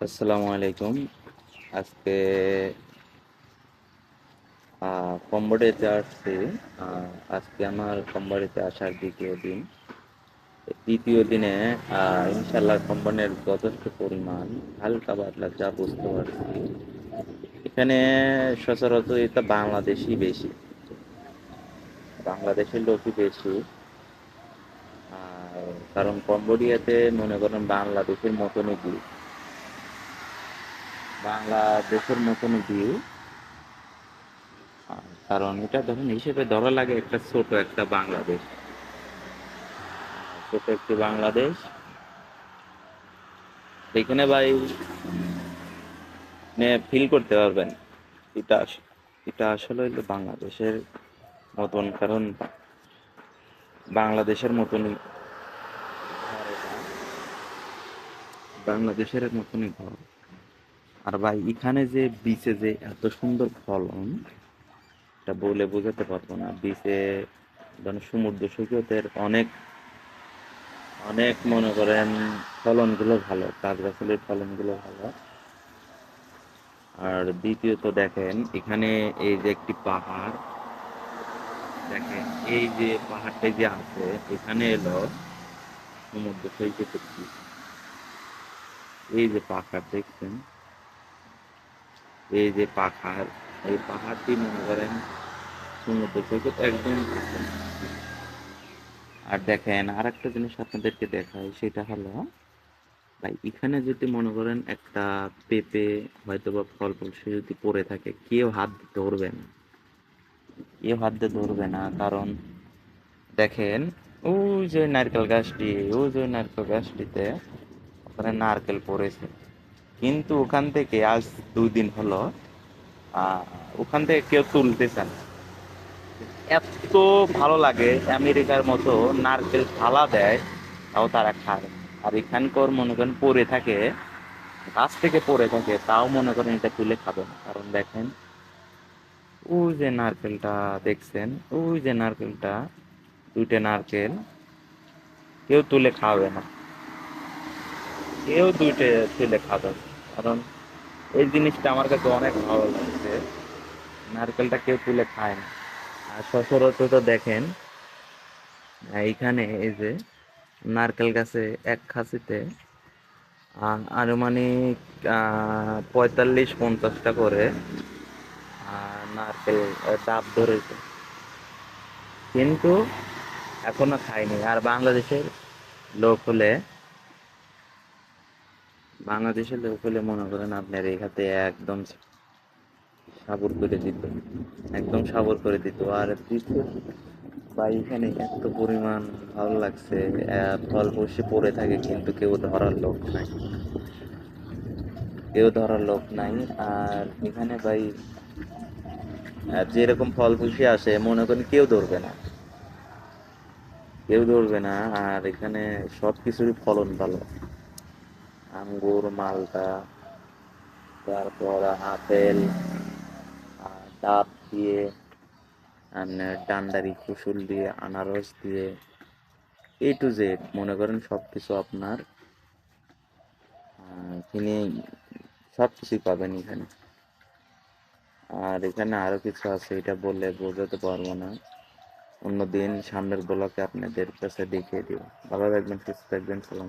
আসসালামু আলাইকুম। আজকে কম্বোডিয়াতে আসছি। আজকে আমার কম্বোডিয়াতে আসার দ্বিতীয় দিন। দ্বিতীয় দিনে ইনশাল্লাহ কোম্পানির যথেষ্ট পরিমাণ হালকা পাতলা যা বুঝতে পারছি। এখানে সচরাচর এটা বাংলাদেশি বেশি। বাংলাদেশের লোকই বেশি। কারণ কম্বোডিয়াতে মনে করেন বাংলাদেশের মতনই ভিউ বাংলাদেশের মতনই ভিউ কারণ এটা ধরুন হিসেবে ধরা লাগে একটা ছোট একটা বাংলাদেশ। ছোট একটি বাংলাদেশ। এখানে ভাই ফিল করতে পারবেন। এটা এটা আসলে হলো বাংলাদেশের মতন, কারণ বাংলাদেশের মতনই বাংলাদেশের মতনই ঘর। আর ভাই, এখানে যে বিচে যে এত সুন্দর ফলন, এটা বলে বোঝাতে পারব না। বিচে ধরেন সমুদ্র সৈকতের অনেক অনেক মনে করেন ফলনগুলো ভালো কাজ গাছগাছালির ফলনগুলো ভালো। আর দ্বিতীয়ত দেখেন, এখানে এই যে একটি পাহাড়, দেখেন, এই যে পাহাড়টা যে আছে, এখানে এলো সমুদ্র সৈকতের এই যে পাহাড় দেখছেন এই যে পাহাড় এই পাহাড়টি মনে করেন সমুদ্র সৈকত একদম। আর দেখেন আর একটা জিনিস আপনাদেরকে দেখায় সেটা হলো, ভাই, এখানে যদি মনে করেন একটা পেঁপে হয়তো বা ফল ফল সে যদি পড়ে থাকে, কেউ হাত ধরবে না কেউ হাত দিয়ে ধরবে না, কারণ দেখেন, ওই যে নারকেল গাছটি, ওই যে নারকেল গাছটিতে ওখানে নারকেল পড়েছে কিন্তু ওখান থেকে আজ দুই দিন হলো ওখান থেকে কেউ তুলতেছে না। এত ভালো লাগে, আমেরিকার মতো নারকেল ফালা দেয়, তাও তারা খায় আর এখানকার মনে করেন পরে থাকে, গাছ থেকে পরে থাকে, তাও মনে করেন এটা তুলে খাবে না। কারণ দেখেন, ওই যে নারকেলটা দেখছেন, ওই যে নারকেলটা, দুইটা নারকেল কেউ তুলে খাবে না। কেউ দুইটা তুলে খাবে না। কারণ এই জিনিসটা আমার কাছে অনেক ভালো লাগছে। নারকেলটা কেউ তুলে খায় না। আর সচরাচর তো দেখেন, এইখানে এই যে নারকেল গাছে এক খাসিতে আনুমানিক পঁয়তাল্লিশ, পঞ্চাশটা করে নারকেল ডাব ধরেছে। কিন্তু এখনও খাইনি আর বাংলাদেশের লোক হলে বাংলাদেশের লোক হলে মনে করেন আপনার এই হাতে একদম সাবর করে দিত। একদম সাবর করে দিত। আর বা এখানে এত পরিমাণ ভালো লাগছে। ফল বসে পড়ে থাকে কিন্তু কেউ ধরার লোক নাই। কেউ ধরার লোক নাই। আর এখানে ভাই যেরকম ফল বসে আসে, মনে করেন কেউ ধরবে না। কেউ ধরবে না। আর এখানে সব কিছুরই ফলন ভালো। আঙ্গুর মালটা তারপর আপেল ডাব দিয়ে ডান্ডারি কুসুল দিয়ে, আনারস দিয়ে এ টু জেড মনে করেন সব কিছু আপনার এখানে সব কিছুই পাবেন এখানে। আর এখানে আরও কিছু আছে, এটা বললে বোঝাতে পারব না। অন্যদিন সামনের ব্লকে আপনাদের কাছে দেখিয়ে দিব। ভালো থাকবেন, সুস্থ থাকবেন, সালাম